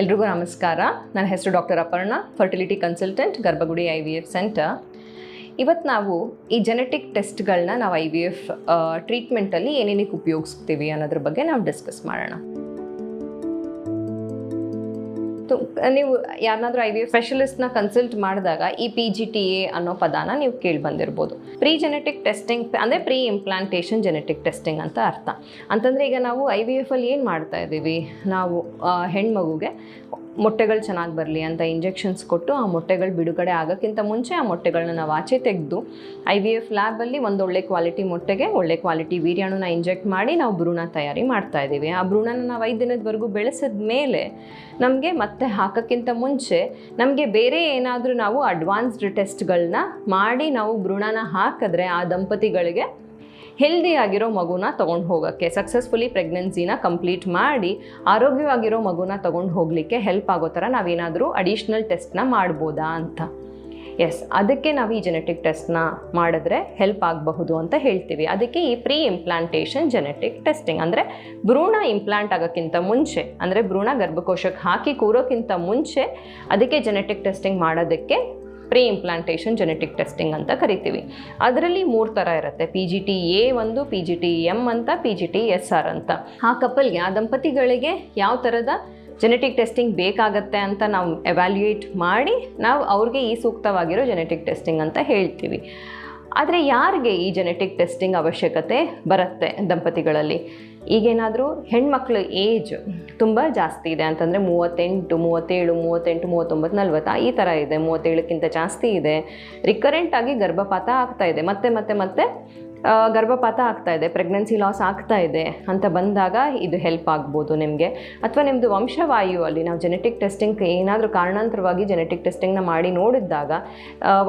ಎಲ್ರಿಗೂ ನಮಸ್ಕಾರ. ನನ್ನ ಹೆಸರು doctor Aparna fertility consultant Garbhagudi I V F centre ಇವತ್ತು ನಾವು ಈ ಜೆನೆಟಿಕ್ ಟೆಸ್ಟ್ಗಳನ್ನ ನಾವು ಐ ವಿ ಎಫ್ ಟ್ರೀಟ್ಮೆಂಟಲ್ಲಿ ಏನೇನಕ್ಕೆ ಉಪಯೋಗಿಸ್ತೀವಿ ಅನ್ನೋದ್ರ ಬಗ್ಗೆ ನಾವು ಡಿಸ್ಕಸ್ ಮಾಡೋಣ. ನೀವು ಯಾರನ್ನಾದ್ರೂ ಐ ವಿ ಎಫ್ ಸ್ಪೆಷಲಿಸ್ಟ್ನ ಕನ್ಸಲ್ಟ್ ಮಾಡಿದಾಗ ಈ ಪಿ ಜಿ ಟಿ ಎ ಅನ್ನೋ ಪದಾನ ನೀವು ಕೇಳಿ ಬಂದಿರ್ಬೋದು. ಪ್ರೀ ಜೆನೆಟಿಕ್ ಟೆಸ್ಟಿಂಗ್ ಅಂದರೆ ಪ್ರೀ ಇಂಪ್ಲಾಂಟೇಷನ್ ಜೆನೆಟಿಕ್ ಟೆಸ್ಟಿಂಗ್ ಅಂತ ಅರ್ಥ. ಅಂತಂದರೆ ಈಗ ನಾವು ಐ ವಿ ಎಫಲ್ಲಿ ಏನು ಮಾಡ್ತಾ ಇದ್ದೀವಿ? ನಾವು ಹೆಣ್ಮಗುಗೆ ಮೊಟ್ಟೆಗಳು ಚೆನ್ನಾಗಿ ಬರಲಿ ಅಂತ ಇಂಜೆಕ್ಷನ್ಸ್ ಕೊಟ್ಟು ಆ ಮೊಟ್ಟೆಗಳು ಬಿಡುಗಡೆ ಆಗೋಕ್ಕಿಂತ ಮುಂಚೆ ಆ ಮೊಟ್ಟೆಗಳನ್ನ ನಾವು ಆಚೆ ತೆಗೆದು ಐ ವಿ ಎಫ್ ಲ್ಯಾಬಲ್ಲಿ ಒಂದು ಒಳ್ಳೆ ಕ್ವಾಲಿಟಿ ಮೊಟ್ಟೆಗೆ, ಒಳ್ಳೆ ಕ್ವಾಲಿಟಿ ವೀರ್ಯಾಣುನ ಇಂಜೆಕ್ಟ್ ಮಾಡಿ ನಾವು ಭ್ರೂಣ ತಯಾರಿ ಮಾಡ್ತಾ ಇದ್ದೀವಿ. ಆ ಭ್ರೂಣನ ನಾವು ಐದು ದಿನದವರೆಗೂ ಬೆಳೆಸಿದ ಮೇಲೆ ನಮಗೆ ಮತ್ತೆ ಹಾಕೋಕ್ಕಿಂತ ಮುಂಚೆ ನಮಗೆ ಬೇರೆ ಏನಾದರೂ ನಾವು ಅಡ್ವಾನ್ಸ್ಡ್ ಟೆಸ್ಟ್ಗಳನ್ನ ಮಾಡಿ ನಾವು ಭ್ರೂಣನ ಹಾಕಿದ್ರೆ ಆ ದಂಪತಿಗಳಿಗೆ ಹೆಲ್ದಿ ಆಗಿರೋ ಮಗುನ ತೊಗೊಂಡು ಹೋಗೋಕ್ಕೆ ಸಕ್ಸಸ್ಫುಲಿ ಪ್ರೆಗ್ನೆನ್ಸಿನ ಕಂಪ್ಲೀಟ್ ಮಾಡಿ, ಆರೋಗ್ಯವಾಗಿರೋ ಮಗುನ ತೊಗೊಂಡು ಹೋಗಲಿಕ್ಕೆ ಹೆಲ್ಪ್ ಆಗೋ ಥರ ನಾವೇನಾದರೂ ಅಡಿಷ್ನಲ್ ಟೆಸ್ಟ್ನ ಮಾಡ್ಬೋದಾ ಅಂತ. ಎಸ್ ಅದಕ್ಕೆ ನಾವು ಈ ಜೆನೆಟಿಕ್ ಟೆಸ್ಟ್ನ ಮಾಡಿದ್ರೆ ಹೆಲ್ಪ್ ಆಗಬಹುದು ಅಂತ ಹೇಳ್ತೀವಿ. ಅದಕ್ಕೆ ಈ ಪ್ರೀ ಇಂಪ್ಲಾಂಟೇಷನ್ ಜೆನೆಟಿಕ್ ಟೆಸ್ಟಿಂಗ್ ಅಂದರೆ ಭ್ರೂಣ ಇಂಪ್ಲಾಂಟ್ ಆಗೋಕ್ಕಿಂತ ಮುಂಚೆ, ಅಂದರೆ ಭ್ರೂಣ ಗರ್ಭಕೋಶಕ್ಕೆ ಹಾಕಿ ಕೂರೋಕ್ಕಿಂತ ಮುಂಚೆ ಅದಕ್ಕೆ ಜೆನೆಟಿಕ್ ಟೆಸ್ಟಿಂಗ್ ಮಾಡೋದಕ್ಕೆ ಪ್ರೀ ಇಂಪ್ಲಾಂಟೇಷನ್ ಜೆನೆಟಿಕ್ ಟೆಸ್ಟಿಂಗ್ ಅಂತ ಕರಿತೀವಿ. ಅದರಲ್ಲಿ ಮೂರು ಥರ ಇರುತ್ತೆ. ಪಿ ಜಿ ಟಿ ಎ ಒಂದು ಪಿ ಜಿ ಟಿ ಎಂ ಅಂತ P G T S R ಅಂತ. ಆ ಕಪಲ್ಗೆ, ಆ ದಂಪತಿಗಳಿಗೆ ಯಾವ ಥರದ ಜೆನೆಟಿಕ್ ಟೆಸ್ಟಿಂಗ್ ಬೇಕಾಗತ್ತೆ ಅಂತ ನಾವು ಎವ್ಯಾಲ್ಯೂಯೇಟ್ ಮಾಡಿ, ನಾವು ಅವ್ರಿಗೆ ಈ ಸೂಕ್ತವಾಗಿರೋ ಜೆನೆಟಿಕ್ ಟೆಸ್ಟಿಂಗ್ ಅಂತ ಹೇಳ್ತೀವಿ. ಆದರೆ ಯಾರಿಗೆ ಈ ಜೆನೆಟಿಕ್ ಟೆಸ್ಟಿಂಗ್ ಅವಶ್ಯಕತೆ ಬರುತ್ತೆ ದಂಪತಿಗಳಲ್ಲಿ? ಈಗೇನಾದರೂ ಹೆಣ್ಮಕ್ಳ ಏಜ್ ತುಂಬ ಜಾಸ್ತಿ ಇದೆ ಅಂತಂದರೆ ಮೂವತ್ತೆಂಟು, ಮೂವತ್ತೇಳು, ಮೂವತ್ತೆಂಟು, ಮೂವತ್ತೊಂಬತ್ತು, ನಲ್ವತ್ತು ಈ ಥರ ಇದೆ. ಮೂವತ್ತೇಳಕ್ಕಿಂತ ಜಾಸ್ತಿ ಇದೆ. ರಿಕರೆಂಟ್ ಆಗಿ ಗರ್ಭಪಾತ ಆಗ್ತಾ ಇದೆ. ಮತ್ತೆ ಮತ್ತೆ ಮತ್ತೆ ಗರ್ಭಪಾತ ಆಗ್ತಾ ಇದೆ ಪ್ರೆಗ್ನೆನ್ಸಿ ಲಾಸ್ ಆಗ್ತಾ ಇದೆ ಅಂತ ಬಂದಾಗ ಇದು ಹೆಲ್ಪ್ ಆಗ್ಬೋದು ನಿಮಗೆ. ಅಥವಾ ನಿಮ್ಮದು ವಂಶವಾಯು ಅಲ್ಲಿ ನಾವು ಜೆನೆಟಿಕ್ ಟೆಸ್ಟಿಂಗ್ ಏನಾದರೂ ಕಾರಣಾಂತರವಾಗಿ ಜೆನೆಟಿಕ್ ಟೆಸ್ಟಿಂಗ್ನ ಮಾಡಿ ನೋಡಿದಾಗ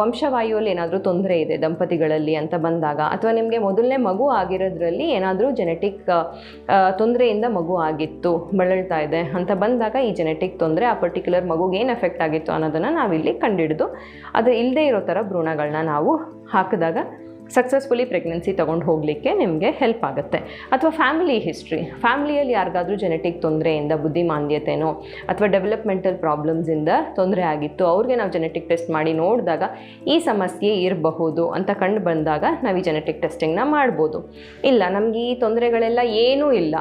ವಂಶವಾಯುವಲ್ಲಿ ಏನಾದರೂ ತೊಂದರೆ ಇದೆ ದಂಪತಿಗಳಲ್ಲಿ ಅಂತ ಬಂದಾಗ, ಅಥವಾ ನಿಮಗೆ ಮೊದಲನೇ ಮಗು ಆಗಿರೋದ್ರಲ್ಲಿ ಏನಾದರೂ ಜೆನೆಟಿಕ್ ತೊಂದರೆಯಿಂದ ಮಗು ಆಗಿತ್ತು, ಬಳಲ್ತಾ ಇದೆ ಅಂತ ಬಂದಾಗ ಈ ಜೆನೆಟಿಕ್ ತೊಂದರೆ ಆ ಪರ್ಟಿಕ್ಯುಲರ್ ಮಗುಗೆ ಏನು ಎಫೆಕ್ಟ್ ಆಗಿತ್ತು ಅನ್ನೋದನ್ನು ನಾವಿಲ್ಲಿ ಕಂಡಿಡಿದು. ಅದು ಇಲ್ಲದೇ ಇರೋ ಥರ ಭ್ರೂಣಗಳನ್ನ ನಾವು ಹಾಕಿದಾಗ ಸಕ್ಸಸ್ಫುಲಿ ಪ್ರೆಗ್ನೆನ್ಸಿ ತೊಗೊಂಡು ಹೋಗಲಿಕ್ಕೆ ನಿಮಗೆ ಹೆಲ್ಪ್ ಆಗುತ್ತೆ. ಅಥವಾ ಫ್ಯಾಮಿಲಿ ಹಿಸ್ಟ್ರಿ ಫ್ಯಾಮಿಲಿಯಲ್ಲಿ ಯಾರಿಗಾದರೂ ಜೆನೆಟಿಕ್ ತೊಂದರೆಯಿಂದ, ಬುದ್ಧಿಮಾಂದ್ಯತೆನೋ ಅಥವಾ ಡೆವಲಪ್ಮೆಂಟಲ್ ಪ್ರಾಬ್ಲಮ್ಸಿಂದ ತೊಂದರೆ ಆಗಿತ್ತು, ಅವ್ರಿಗೆ ನಾವು ಜೆನೆಟಿಕ್ ಟೆಸ್ಟ್ ಮಾಡಿ ನೋಡಿದಾಗ ಈ ಸಮಸ್ಯೆ ಇರಬಹುದು ಅಂತ ಕಂಡು ಬಂದಾಗ ನಾವು ಈ ಜೆನೆಟಿಕ್ ಟೆಸ್ಟಿಂಗ್ನ ಮಾಡ್ಬೋದು. ಇಲ್ಲ, ನಮಗೆ ಈ ತೊಂದರೆಗಳೆಲ್ಲ ಏನೂ ಇಲ್ಲ.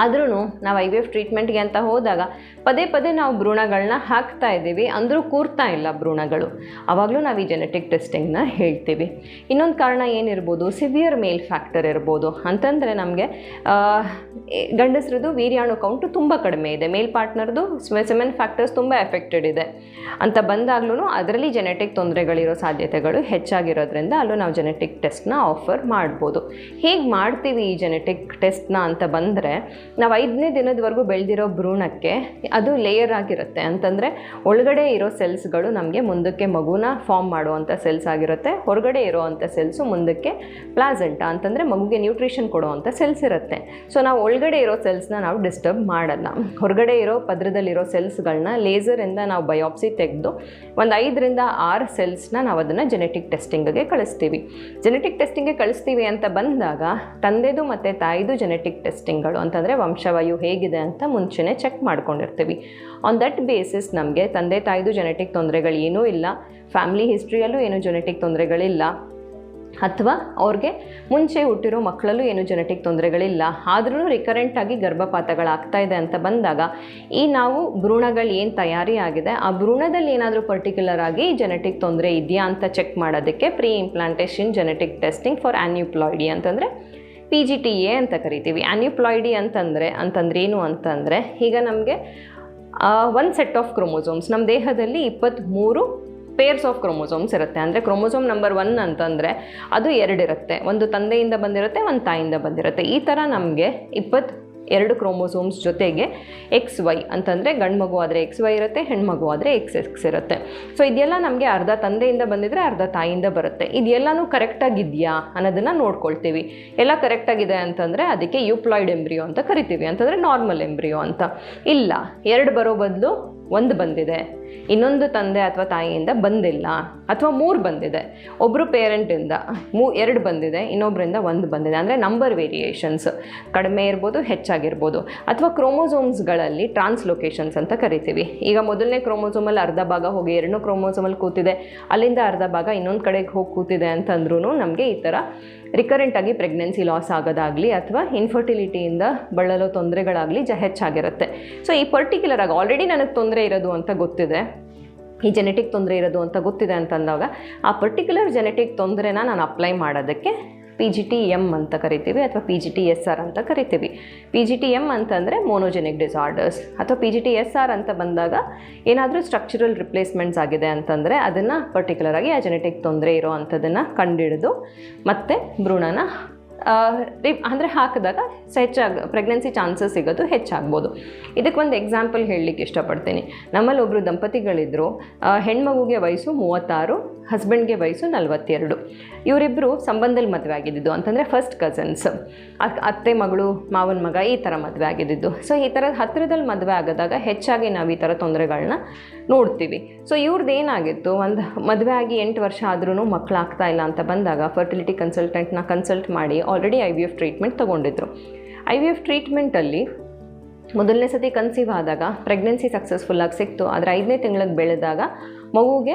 ಆದ್ರೂ ನಾವು ಐ ವಿ ಎಫ್ ಟ್ರೀಟ್ಮೆಂಟ್ಗೆ ಅಂತ ಹೋದಾಗ ಪದೇ ಪದೇ ನಾವು ಭ್ರೂಣಗಳನ್ನ ಹಾಕ್ತಾ ಇದ್ದೀವಿ. ಅಂದರೂ ಕೂರ್ತಾ ಇಲ್ಲ ಭ್ರೂಣಗಳು. ಆವಾಗಲೂ ನಾವು ಈ ಜೆನೆಟಿಕ್ ಟೆಸ್ಟಿಂಗ್ನ ಹೇಳ್ತೀವಿ. ಇನ್ನೊಂದು ಕಾರಣ ಏನಿರ್ಬೋದು ಸಿವಿಯರ್ ಮೇಲ್ ಫ್ಯಾಕ್ಟರ್ ಇರ್ಬೋದು. ಅಂತಂದರೆ ನಮಗೆ ಗಂಡಸರದು ವೀರ್ಯಾಣು ಕೌಂಟು ತುಂಬ ಕಡಿಮೆ ಇದೆ. ಮೇಲ್ ಪಾರ್ಟ್ನರ್ದು ಸೆಮೆನ್ ಫ್ಯಾಕ್ಟರ್ಸ್ ತುಂಬ ಎಫೆಕ್ಟೆಡ್ ಇದೆ. ಅಂತ ಬಂದಾಗ್ಲೂ ಅದರಲ್ಲಿ ಜೆನೆಟಿಕ್ ತೊಂದರೆಗಳಿರೋ ಸಾಧ್ಯತೆಗಳು ಹೆಚ್ಚಾಗಿರೋದ್ರಿಂದ ಅಲ್ಲೂ ನಾವು ಜೆನೆಟಿಕ್ ಟೆಸ್ಟ್ನ ಆಫರ್ ಮಾಡ್ಬೋದು. ಹೇಗೆ ಮಾಡ್ತೀವಿ ಈ ಜೆನೆಟಿಕ್ ಟೆಸ್ಟ್ನ ಅಂತ ಬಂದರೆ ನಾವು ಐದನೇ ದಿನದವರೆಗೂ ಬೆಳೆದಿರೋ ಭ್ರೂಣಕ್ಕೆ ಅದು ಲೇಯರ್ ಆಗಿರುತ್ತೆ. ಅಂತಂದರೆ ಒಳಗಡೆ ಇರೋ ಸೆಲ್ಸ್ಗಳು ನಮಗೆ ಮುಂದಕ್ಕೆ ಮಗುನ ಫಾರ್ಮ್ ಮಾಡುವಂಥ ಸೆಲ್ಸ್ ಆಗಿರುತ್ತೆ. ಹೊರಗಡೆ ಇರೋವಂಥ ಸೆಲ್ಸು ಮುಂದಕ್ಕೆ ಪ್ಲಾಸೆಂಟ ಅಂತಂದರೆ ಮಗುಗೆ ನ್ಯೂಟ್ರಿಷನ್ ಕೊಡುವಂಥ ಸೆಲ್ಸ್ ಇರುತ್ತೆ. ಸೊ ನಾವು ಒಳಗಡೆ ಇರೋ ಸೆಲ್ಸ್ನ ನಾವು ಡಿಸ್ಟರ್ಬ್ ಮಾಡಲ್ಲ. ಹೊರಗಡೆ ಇರೋ ಪದ್ರದಲ್ಲಿರೋ ಸೆಲ್ಸ್ಗಳನ್ನ ಲೇಸರಿಂದ ನಾವು ಬಯೋಪ್ಸಿ ತೆಗೆದು ಒಂದು ಐದರಿಂದ ಆರು ಸೆಲ್ಸ್ನ ನಾವು ಅದನ್ನು ಜೆನೆಟಿಕ್ ಟೆಸ್ಟಿಂಗ್ಗೆ ಕಳಿಸ್ತೀವಿ. ಜೆನೆಟಿಕ್ ಟೆಸ್ಟಿಂಗ್ಗೆ ಕಳಿಸ್ತೀವಿ ಅಂತ ಬಂದಾಗ ತಂದೆದು ಮತ್ತು ತಾಯಿದು ಜೆನೆಟಿಕ್ ಟೆಸ್ಟಿಂಗ್ಗಳು ಅಂತಂದರೆ ವಂಶವಾಯು ಹೇಗಿದೆ ಅಂತ ಮುಂಚೆನೇ ಚೆಕ್ ಮಾಡ್ಕೊಂಡಿರ್ತೀವಿ. ಆನ್ ದಟ್ ಬೇಸಿಸ್ ನಮಗೆ ತಂದೆ ತಾಯಿದು ಜೆನೆಟಿಕ್ ತೊಂದರೆಗಳು ಏನೂ ಇಲ್ಲ ಫ್ಯಾಮಿಲಿ ಹಿಸ್ಟ್ರಿಯಲ್ಲೂ ಏನೂ ಜೆನೆಟಿಕ್ ತೊಂದರೆಗಳಿಲ್ಲ. ಅಥವಾ ಅವ್ರಿಗೆ ಮುಂಚೆ ಹುಟ್ಟಿರೋ ಮಕ್ಕಳಲ್ಲೂ ಏನು ಜೆನೆಟಿಕ್ ತೊಂದರೆಗಳಿಲ್ಲ. ಆದ್ರೂ ರಿಕರೆಂಟ್ ಆಗಿ ಗರ್ಭಪಾತಗಳಾಗ್ತಾ ಇದೆ ಅಂತ ಬಂದಾಗ ಈ ನಾವು ಭ್ರೂಣಗಳು ಏನು ತಯಾರಿ ಆಗಿದೆ? ಆ ಭ್ರೂಣದಲ್ಲಿ ಏನಾದರೂ ಪರ್ಟಿಕ್ಯುಲರ್ ಆಗಿ ಜೆನೆಟಿಕ್ ತೊಂದರೆ ಇದೆಯಾ ಅಂತ ಚೆಕ್ ಮಾಡೋದಕ್ಕೆ pre implantation genetic testing for aneuploidy ಅಂತಂದರೆ ಪಿ ಜಿ ಟಿ ಎ ಅಂತ ಕರಿತೀವಿ ಆ್ಯನ್ಯುಪ್ಲಾಯ್ಡಿ ಅಂತಂದರೆ ಅಂತಂದ್ರೆ ಏನು ಅಂತಂದರೆ, ಈಗ ನಮಗೆ ಒಂದು ಸೆಟ್ ಆಫ್ ಕ್ರೋಮೋಸೋಮ್ಸ್ ನಮ್ಮ ದೇಹದಲ್ಲಿ ಇಪ್ಪತ್ತ್ಮೂರು ಪೇರ್ಸ್ ಆಫ್ ಕ್ರೋಮೋಸೋಮ್ಸ್ ಇರುತ್ತೆ. ಅಂದರೆ ಕ್ರೋಮೋಸೋಮ್ ನಂಬರ್ ಒನ್ ಅಂತಂದರೆ ಅದು ಎರಡಿರುತ್ತೆ. ಒಂದು ತಂದೆಯಿಂದ ಬಂದಿರುತ್ತೆ, ಒಂದು ತಾಯಿಯಿಂದ ಬಂದಿರುತ್ತೆ. ಈ ಥರ ನಮಗೆ ಇಪ್ಪತ್ತು ಎರಡು ಕ್ರೋಮೋಸೋಮ್ಸ್ ಜೊತೆಗೆ ಎಕ್ಸ್ ವೈ ಅಂತಂದರೆ ಗಂಡು ಮಗು ಆದರೆ ಎಕ್ಸ್ ವೈ ಇರುತ್ತೆ ಹೆಣ್ಮಗು ಆದರೆ ಎಕ್ಸ್ ಎಕ್ಸ್ ಇರುತ್ತೆ. ಸೊ ಇದೆಲ್ಲ ನಮಗೆ ಅರ್ಧ ತಂದೆಯಿಂದ ಬಂದಿದ್ರೆ ಅರ್ಧ ತಾಯಿಯಿಂದ ಬರುತ್ತೆ. ಇದೆಲ್ಲನೂ ಕರೆಕ್ಟಾಗಿದೆಯಾ ಅನ್ನೋದನ್ನು ನೋಡ್ಕೊಳ್ತೀವಿ. ಎಲ್ಲ ಕರೆಕ್ಟಾಗಿದೆ ಅಂತಂದರೆ ಅದಕ್ಕೆ ಯುಪ್ಲಾಯ್ಡ್ ಎಂಬ್ರಿಯೋ ಅಂತ ಕರಿತೀವಿ, ಅಂತಂದರೆ ನಾರ್ಮಲ್ ಎಂಬ್ರಿಯೋ ಅಂತ. ಇಲ್ಲ, ಎರಡು ಬರೋ ಬದಲು ಒಂದು ಬಂದಿದೆ, ಇನ್ನೊಂದು ತಂದೆ ಅಥವಾ ತಾಯಿಯಿಂದ ಬಂದಿಲ್ಲ, ಅಥವಾ ಮೂರು ಬಂದಿದೆ. ಒಬ್ಬರು ಪೇರೆಂಟಿಂದ ಮೂ, ಎರಡು ಬಂದಿದೆ ಇನ್ನೊಬ್ಬರಿಂದ ಒಂದು ಬಂದಿದೆ. ಅಂದರೆ ನಂಬರ್ ವೇರಿಯೇಷನ್ಸ್ ಕಡಿಮೆ ಇರ್ಬೋದು, ಹೆಚ್ಚಾಗಿರ್ಬೋದು. ಅಥವಾ ಕ್ರೋಮೋಸೋಮ್ಸ್ಗಳಲ್ಲಿ ಟ್ರಾನ್ಸ್ಲೊಕೇಶನ್ಸ್ ಅಂತ ಕರಿತೀವಿ. ಈಗ ಮೊದಲನೇ ಕ್ರೋಮೋಸೋಮಲ್ಲಿ ಅರ್ಧ ಭಾಗ ಹೋಗಿ ಎರಡನೇ ಕ್ರೋಮೋಸೋಮಲ್ಲಿ ಕೂತಿದೆ. ಅಲ್ಲಿಂದ ಅರ್ಧ ಭಾಗ ಇನ್ನೊಂದು ಕಡೆಗೆ ಹೋಗಿ ಕೂತಿದೆ ಅಂತಂದ್ರೂ ನಮಗೆ ಈ ಥರ ರಿಕರೆಂಟಾಗಿ ಪ್ರೆಗ್ನೆನ್ಸಿ ಲಾಸ್ ಆಗೋದಾಗಲಿ ಅಥವಾ ಇನ್ಫರ್ಟಿಲಿಟಿಯಿಂದ ಬಳಲೋ ತೊಂದರೆಗಳಾಗಲಿ ಜ ಹೆಚ್ಚಾಗಿರುತ್ತೆ. ಸೊ ಈ ಪರ್ಟಿಕ್ಯುಲರ್ ಆಗಿ ಆಲ್ರೆಡಿ ನನಗೆ ತೊಂದರೆ ಇರೋದು ಅಂತ ಗೊತ್ತಿದೆ. ಈ ಜೆನೆಟಿಕ್ ತೊಂದರೆ ಇರೋದು ಅಂತ ಗೊತ್ತಿದೆ ಅಂತಂದಾಗ ಆ ಪರ್ಟಿಕ್ಯುಲರ್ ಜೆನೆಟಿಕ್ ತೊಂದರೆನ ನಾನು ಅಪ್ಲೈ ಮಾಡೋದಕ್ಕೆ ಪಿ ಜಿ ಟಿ ಎಂ ಅಂತ ಕರಿತೀವಿ ಅಥವಾ P G T S R ಅಂತ ಕರಿತೀವಿ. ಪಿ ಜಿ ಟಿ ಎಂ ಅಂತಂದರೆ ಮೋನೋಜೆನಿಕ್ ಡಿಸಾರ್ಡರ್ಸ್ ಅಥವಾ P G T S R ಅಂತ ಬಂದಾಗ ಏನಾದರೂ ಸ್ಟ್ರಕ್ಚರಲ್ ರಿಪ್ಲೇಸ್ಮೆಂಟ್ಸ್ ಆಗಿದೆ ಅಂತಂದರೆ ಅದನ್ನು ಪರ್ಟಿಕ್ಯುಲರ್ ಆಗಿ ಆ ಜೆನೆಟಿಕ್ ತೊಂದರೆ ಇರೋ ಅಂಥದ್ದನ್ನು ಕಂಡುಹಿಡಿದು ಮತ್ತೆ ಭ್ರೂಣನ ಅಂದರೆ ಹಾಕಿದಾಗ ಹೆಚ್ಚಾಗ ಪ್ರೆಗ್ನೆನ್ಸಿ ಚಾನ್ಸಸ್ ಸಿಗೋದು ಹೆಚ್ಚಾಗ್ಬೋದು. ಇದಕ್ಕೆ ಒಂದು ಎಕ್ಸಾಂಪಲ್ ಹೇಳಲಿಕ್ಕೆ ಇಷ್ಟಪಡ್ತೀನಿ. ನಮ್ಮಲ್ಲಿ ಒಬ್ಬರು ದಂಪತಿಗಳಿದ್ದರು ಹೆಣ್ಮಗುಗೆ ವಯಸ್ಸು ಮೂವತ್ತಾರು ಹಸ್ಬೆಂಡ್ಗೆ ವಯಸ್ಸು ನಲವತ್ತೆರಡು. ಇವರಿಬ್ಬರು ಸಂಬಂಧದಲ್ಲಿ ಮದುವೆ ಆಗಿದ್ದಿದ್ದು, ಅಂತಂದರೆ ಫಸ್ಟ್ ಕಸನ್ಸ್ ಅತ್ತೆ ಮಗಳು, ಮಾವನ ಮಗ ಈ ಥರ ಮದುವೆ ಆಗಿದ್ದಿದ್ದು. ಸೊ ಈ ಥರ ಹತ್ತಿರದಲ್ಲಿ ಮದುವೆ ಆಗದಾಗ ಹೆಚ್ಚಾಗಿ ನಾವು ಈ ಥರ ತೊಂದರೆಗಳನ್ನ ನೋಡ್ತೀವಿ. ಸೊ ಇವ್ರದ್ದು ಏನಾಗಿತ್ತು, ಒಂದು ಮದುವೆ ಆಗಿ ಎಂಟು ವರ್ಷ ಆದ್ರೂ ಮಕ್ಕಳಾಗ್ತಾ ಇಲ್ಲ ಅಂತ ಬಂದಾಗ ಫರ್ಟಿಲಿಟಿ ಕನ್ಸಲ್ಟೆಂಟ್ನ ಕನ್ಸಲ್ಟ್ ಮಾಡಿ already I V F treatment ತೊಗೊಂಡಿದ್ರು. I V F ಟ್ರೀಟ್ಮೆಂಟಲ್ಲಿ ಮೊದಲನೇ ಸತಿ ಕನ್ಸೀವ್ ಆದಾಗ ಪ್ರೆಗ್ನೆನ್ಸಿ ಸಕ್ಸಸ್ಫುಲ್ಲಾಗಿ ಸಿಕ್ತು. ಆದರೆ ಐದನೇ ತಿಂಗಳಿಗೆ ಬೆಳೆದಾಗ ಮಗುಗೆ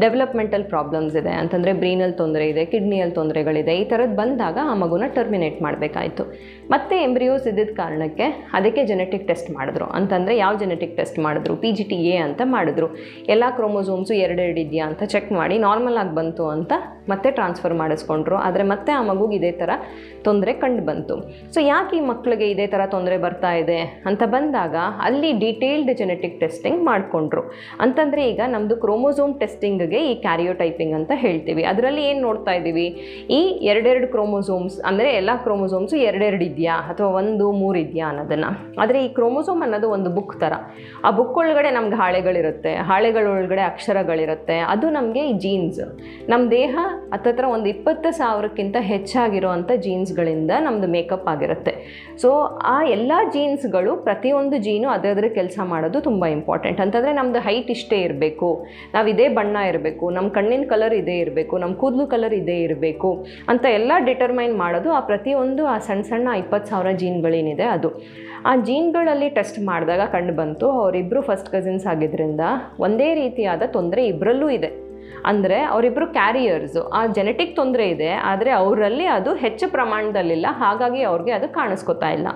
ಡೆವಲಪ್ಮೆಂಟಲ್ ಪ್ರಾಬ್ಲಮ್ಸ್ ಇದೆ. ಅಂತಂದರೆ ಬ್ರೈನಲ್ಲಿ ತೊಂದರೆ ಇದೆ ಕಿಡ್ನಿಯಲ್ಲಿ ತೊಂದರೆಗಳಿದೆ. ಈ ಥರದ್ದು ಬಂದಾಗ ಆ ಮಗುನ ಟರ್ಮಿನೇಟ್ ಮಾಡಬೇಕಾಯಿತು. ಮತ್ತೆ ಎಂಬ್ರಿಯೋಸ್ ಇದ್ದಿದ್ದ ಕಾರಣಕ್ಕೆ ಅದಕ್ಕೆ ಜೆನೆಟಿಕ್ ಟೆಸ್ಟ್ ಮಾಡಿದ್ರು. ಅಂತಂದರೆ ಯಾವ ಜೆನೆಟಿಕ್ ಟೆಸ್ಟ್ ಮಾಡಿದ್ರು? ಪಿ ಜಿ ಟಿ ಎ ಅಂತ ಮಾಡಿದ್ರು. ಎಲ್ಲ ಕ್ರೋಮೋಸೋಮ್ಸು ಎರಡೆರಡಿದೆಯಾ ಅಂತ ಚೆಕ್ ಮಾಡಿ ನಾರ್ಮಲ್ ಆಗಿ ಬಂತು ಅಂತ ಮತ್ತೆ ಟ್ರಾನ್ಸ್ಫರ್ ಮಾಡಿಸ್ಕೊಂಡ್ರು. ಆದರೆ ಮತ್ತೆ ಆ ಮಗುಗೆ ಇದೇ ಥರ ತೊಂದರೆ ಕಂಡು ಬಂತು. ಸೊ ಯಾಕೆ ಈ ಮಕ್ಕಳಿಗೆ ಇದೇ ಥರ ತೊಂದರೆ ಬರ್ತಾ ಇದೆ ಅಂತ ಬಂದಾಗ ಅಲ್ಲಿ ಡೀಟೇಲ್ಡ್ ಜೆನೆಟಿಕ್ ಟೆಸ್ಟಿಂಗ್ ಮಾಡಿಕೊಂಡ್ರು. ಅಂತಂದರೆ ಈಗ ನಮ್ಮದು ಕ್ರೋಮೋಸೋಮ್ ಟೆಸ್ಟಿಂಗ್ಗೆ ಈ ಕ್ಯಾರಿಯೋಟೈಪಿಂಗ್ ಅಂತ ಹೇಳ್ತೀವಿ. ಅದರಲ್ಲಿ ಏನು ನೋಡ್ತಾ ಇದ್ದೀವಿ? ಈ ಎರಡೆರಡು ಕ್ರೋಮೋಸೋಮ್ಸ್ ಅಂದರೆ ಎಲ್ಲ ಕ್ರೋಮೋಸೋಮ್ಸು ಎರಡೆರಡು ಇದೆಯಾ? ಅಥವಾ ಒಂದು, ಮೂರು ಇದೆಯಾ ಅನ್ನೋದನ್ನು. ಆದರೆ ಈ ಕ್ರೋಮೋಸೋಮ್ ಅನ್ನೋದು ಒಂದು ಬುಕ್ ಥರ ಆ ಬುಕ್ ಒಳಗಡೆ ನಮ್ಗೆ ಹಾಳೆಗಳಿರುತ್ತೆ. ಹಾಳೆಗಳೊಳಗಡೆ ಅಕ್ಷರಗಳಿರುತ್ತೆ. ಅದು ನಮಗೆ ಈ ಜೀನ್ಸ್ ನಮ್ಮ ದೇಹ ಹತ್ತತ್ರ ಒಂದು ಇಪ್ಪತ್ತು ಸಾವಿರಕ್ಕಿಂತ ಹೆಚ್ಚಾಗಿರುವಂಥ ಜೀನ್ಸ್ಗಳಿಂದ ನಮ್ಮದು ಮೇಕಪ್ ಆಗಿರುತ್ತೆ. ಸೊ ಆ ಎಲ್ಲ ಜೀನ್ಸ್ಗಳು ಪ್ರತಿಯೊಂದು ಜೀನು ಅದರದ್ರ ಕೆಲಸ ಮಾಡೋದು ತುಂಬ ಇಂಪಾರ್ಟೆಂಟ್ ಅಂತಂದರೆ ನಮ್ಮದು ಹೈಟ್ ಇಷ್ಟೇ ಇರಬೇಕು. ನಾವು ಇದೇ ಬಣ್ಣ ಇರಬೇಕು ನಮ್ಮ ಕಣ್ಣಿನ ಕಲರ್ ಇದೇ ಇರಬೇಕು ನಮ್ಮ ಕೂದಲು ಕಲರ್ ಇದೇ ಇರಬೇಕು ಅಂತ ಎಲ್ಲ ಡಿಟರ್ಮೈನ್ ಮಾಡೋದು ಆ ಪ್ರತಿಯೊಂದು ಆ ಸಣ್ಣ ಸಣ್ಣ ಇಪ್ಪತ್ತು ಸಾವಿರ ಜೀನ್ಗಳೇನಿದೆ ಅದು. ಆ ಜೀನ್ಗಳಲ್ಲಿ ಟೆಸ್ಟ್ ಮಾಡಿದಾಗ ಕಂಡು ಬಂತು ಅವರಿಬ್ಬರು ಫಸ್ಟ್ ಕಸಿನ್ಸ್ ಆಗಿದ್ದರಿಂದ ಒಂದೇ ರೀತಿಯಾದ ತೊಂದರೆ ಇಬ್ಬರಲ್ಲೂ ಇದೆ. ಅಂದರೆ ಅವರಿಬ್ಬರು ಕ್ಯಾರಿಯರ್ಸು ಆ ಜೆನೆಟಿಕ್ ತೊಂದರೆ ಇದೆ, ಆದರೆ ಅವರಲ್ಲಿ ಅದು ಹೆಚ್ಚು ಪ್ರಮಾಣದಲ್ಲಿಲ್ಲ, ಹಾಗಾಗಿ ಅವ್ರಿಗೆ ಅದು ಕಾಣಿಸ್ಕೊತಾ ಇಲ್ಲ.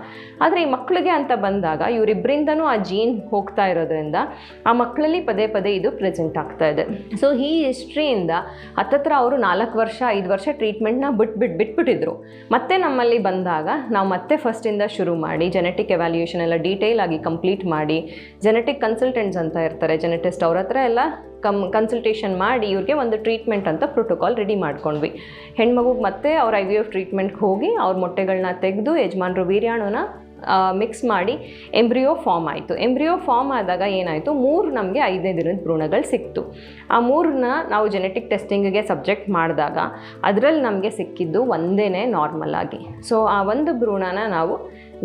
ಆದರೆ ಈ ಮಕ್ಕಳಿಗೆ ಅಂತ ಬಂದಾಗ ಇವರಿಬ್ಬರಿಂದನೂ ಆ ಜೀನ್ ಹೋಗ್ತಾ ಇರೋದ್ರಿಂದ ಆ ಮಕ್ಕಳಲ್ಲಿ ಪದೇ ಪದೇ ಇದು ಪ್ರೆಸೆಂಟ್ ಆಗ್ತಾ ಇದೆ. ಸೊ ಈ ಹಿಸ್ಟ್ರಿಯಿಂದ ಹತ್ತತ್ರ ಅವರು ನಾಲ್ಕು ವರ್ಷ, ಐದು ವರ್ಷ ಟ್ರೀಟ್ಮೆಂಟ್ನ ಬಿಟ್ಬಿಟ್ಟು ಬಿಟ್ಬಿಟ್ಟಿದ್ರು. ಮತ್ತೆ ನಮ್ಮಲ್ಲಿ ಬಂದಾಗ ನಾವು ಮತ್ತೆ ಫಸ್ಟಿಂದ ಶುರು ಮಾಡಿ ಜೆನೆಟಿಕ್ ಎವ್ಯಾಲ್ಯೂಯೇಷನ್ ಎಲ್ಲ ಡೀಟೇಲ್ ಆಗಿ ಕಂಪ್ಲೀಟ್ ಮಾಡಿ ಜೆನೆಟಿಕ್ ಕನ್ಸಲ್ಟೆಂಟ್ಸ್ ಅಂತ ಇರ್ತಾರೆ ಜೆನೆಟಿಸ್ಟ್ ಅವ್ರ ಹತ್ರ ಎಲ್ಲ ಕಮ್ ಕನ್ಸಲ್ಟೇಷನ್ ಮಾಡಿ ಇವ್ರಿಗೆ ಒಂದು ಟ್ರೀಟ್ಮೆಂಟ್ ಅಂತ ಪ್ರೋಟೋಕಾಲ್ ರೆಡಿ ಮಾಡ್ಕೊಂಡ್ವಿ. ಹೆಣ್ಮಗುಗೆ ಮತ್ತೆ ಅವ್ರ ಐ ವಿ ಎಫ್ ಟ್ರೀಟ್ಮೆಂಟ್ಗೆ ಹೋಗಿ ಅವ್ರ ಮೊಟ್ಟೆಗಳನ್ನ ತೆಗೆದು ಯಜಮಾನ್ರು ವೀರ್ಯಾಣುನ ಮಿಕ್ಸ್ ಮಾಡಿ ಎಂಬ್ರಿಯೋ ಫಾರ್ಮ್ ಆಯಿತು. ಎಂಬ್ರಿಯೋ ಫಾರ್ಮ್ ಆದಾಗ ಏನಾಯಿತು? ಮೂರು ನಮಗೆ ಐದನೇ ದಿನದ ಭ್ರೂಣಗಳು ಸಿಕ್ತು. ಆ ಮೂರನ್ನ ನಾವು ಜೆನೆಟಿಕ್ ಟೆಸ್ಟಿಂಗಿಗೆ ಸಬ್ಜೆಕ್ಟ್ ಮಾಡಿದಾಗ ಅದರಲ್ಲಿ ನಮಗೆ ಸಿಕ್ಕಿದ್ದು ಒಂದೇ ನಾರ್ಮಲ್ ಆಗಿ. ಸೊ ಆ ಒಂದು ಭ್ರೂಣನ ನಾವು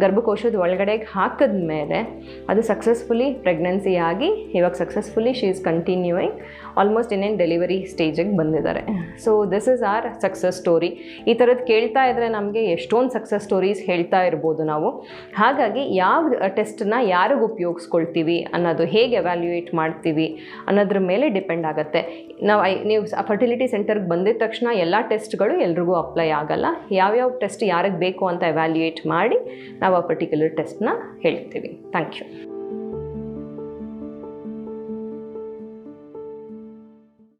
ಗರ್ಭಕೋಶದ ಒಳಗಡೆಗೆ ಹಾಕಿದ ಮೇಲೆ ಅದು ಸಕ್ಸಸ್ಫುಲಿ ಪ್ರೆಗ್ನೆನ್ಸಿ ಆಗಿ, ಇವಾಗ successfully she is continuing almost ಇನ್ನೇನು ಡೆಲಿವರಿ ಸ್ಟೇಜಿಗೆ ಬಂದಿದ್ದಾರೆ. So this is our success story ಈ ಥರದ್ದು ಕೇಳ್ತಾ ಇದ್ದರೆ ನಮಗೆ ಎಷ್ಟೊಂದು ಸಕ್ಸಸ್ ಸ್ಟೋರೀಸ್ ಹೇಳ್ತಾ ಇರ್ಬೋದು ನಾವು. ಹಾಗಾಗಿ ಯಾವ ಟೆಸ್ಟನ್ನ ಯಾರಿಗೆ ಉಪಯೋಗಿಸ್ಕೊಳ್ತೀವಿ ಅನ್ನೋದು ಹೇಗೆ ಅವ್ಯಾಲ್ಯೂಯೇಟ್ ಮಾಡ್ತೀವಿ ಅನ್ನೋದ್ರ ಮೇಲೆ ಡಿಪೆಂಡ್ ಆಗುತ್ತೆ. ನಾವು ಐ, ನೀವು ಫರ್ಟಿಲಿಟಿ ಸೆಂಟರ್ಗೆ ಬಂದಿದ ತಕ್ಷಣ ಎಲ್ಲ ಟೆಸ್ಟ್ಗಳು ಎಲ್ರಿಗೂ ಅಪ್ಲೈ ಆಗಲ್ಲ. ಯಾವ್ಯಾವ ಟೆಸ್ಟ್ ಯಾರಿಗೆ ಬೇಕು ಅಂತ ಎವ್ಯಾಲ್ಯೂಯೇಟ್ ಮಾಡಿ ನಾವು ಆ ಪರ್ಟಿಕ್ಯುಲರ್ ಟೆಸ್ಟ್ನ ಹೇಳ್ತೀವಿ. Thank you